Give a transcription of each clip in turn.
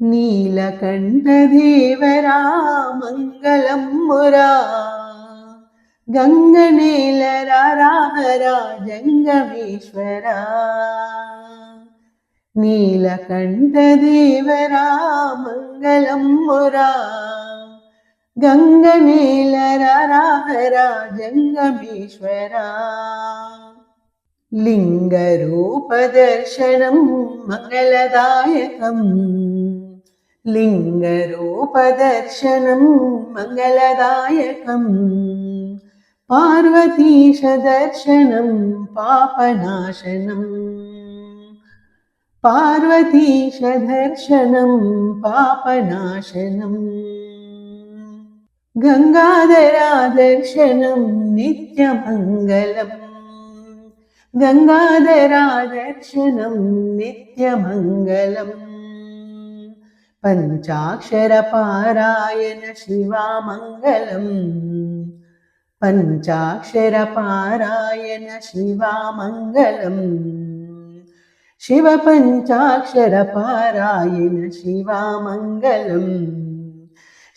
నీలకంఠదేవరా మంగళం మురా గంగనేలరాహరా జంగమేశ్వరా. నీలకంఠదేవరా మంగళం మురా గంగనేలరాహరా జంగమేశ్వరా. ലിംഗരൂപദർശനം മംഗളദായകം ലിംഗരൂപദർശനം മംഗളദായകം പാർവതീശദർശനം പാപനാശനം. പാർവതീശദർശനം പാപനാശനം. ഗംഗാധരാദർശനം നിത്യമംഗലം. गङ्गाधरादर्शनं नित्यमङ्गलम् पञ्चाक्षरपारायण शिवामङ्गलम् पञ्चाक्षरपारायण शिवामङ्गलम् शिवपञ्चाक्षरपारायण शिवामङ्गलम्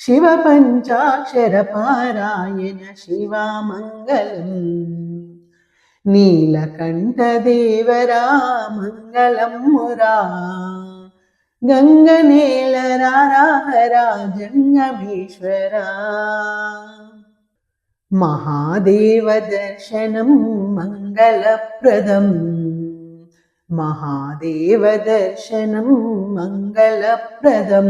शिवपञ्चाक्षरपारायण शिवामङ्गलम् నీలకంఠదేవరా మంగళం మురా గంగనేలరాహరా జంగమేశ్వరా మహాదేవ దర్శనం మంగళప్రదం మహాదేవ దర్శనం మంగళప్రదం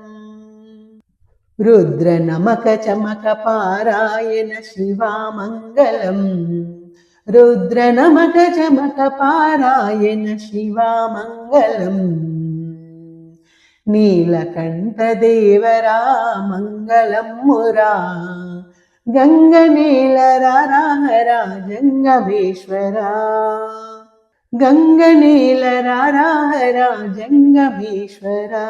రుద్ర నమక చమక పారాయణ శివామంగళం. రుద్ర నమక చమక పారాయణ శివామంగళం. నీలకంఠదేవరా మంగళం మురా గంగనీలరాహరా జంగమేశ్వరా గంగనీలరాహరా జంగమేశ్వరా